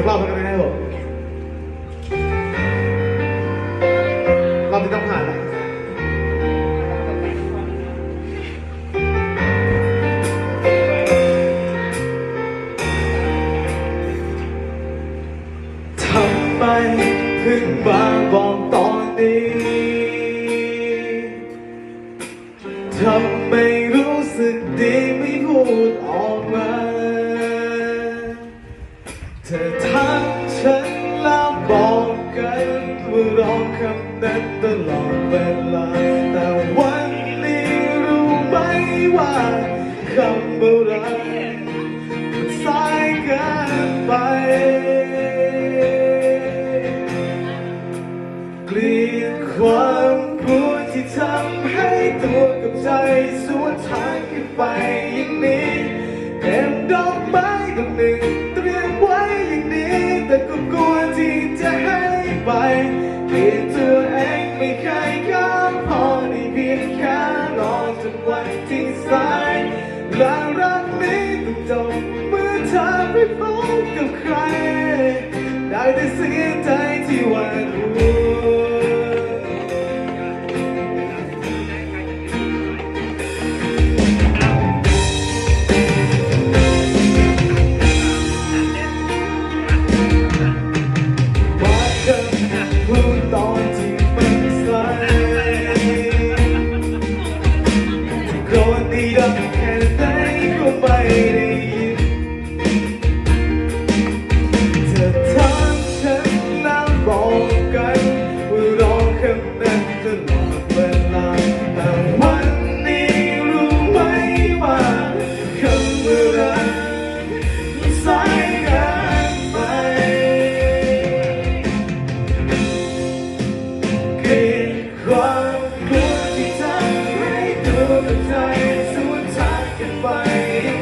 สักรอบกันไห้ครับผรอบที่ต้องผ่านแล้ทำไมถึงบางบอกตอนนี้ทำไม ร้องคำนั้นตลอดเวลา แต่วันนี้รู้ไหมว่าคำว่รักมันสายเกินไป เกลียดความกลัที่ทำให้ตัวกับใจสวนทางกันไปอย่างนี้เป็นดอกไม้ดอกหนึ่ง 世界太体外。through the night to attack and fight.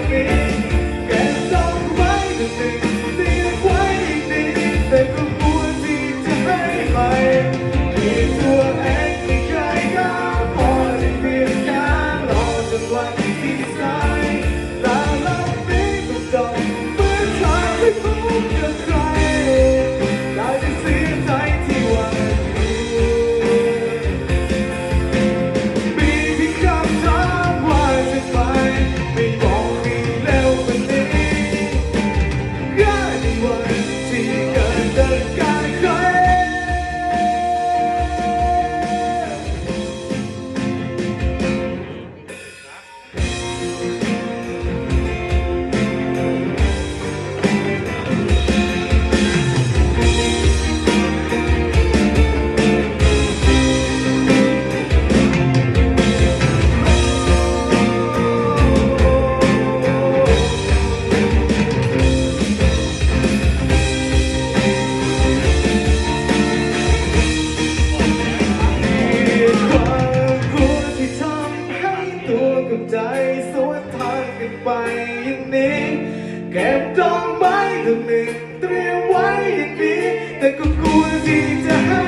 เก็บดอกไม้ดอกหนึ่งเตรียมไว้อย่างนี้แต่ก็กลัวที่จะให้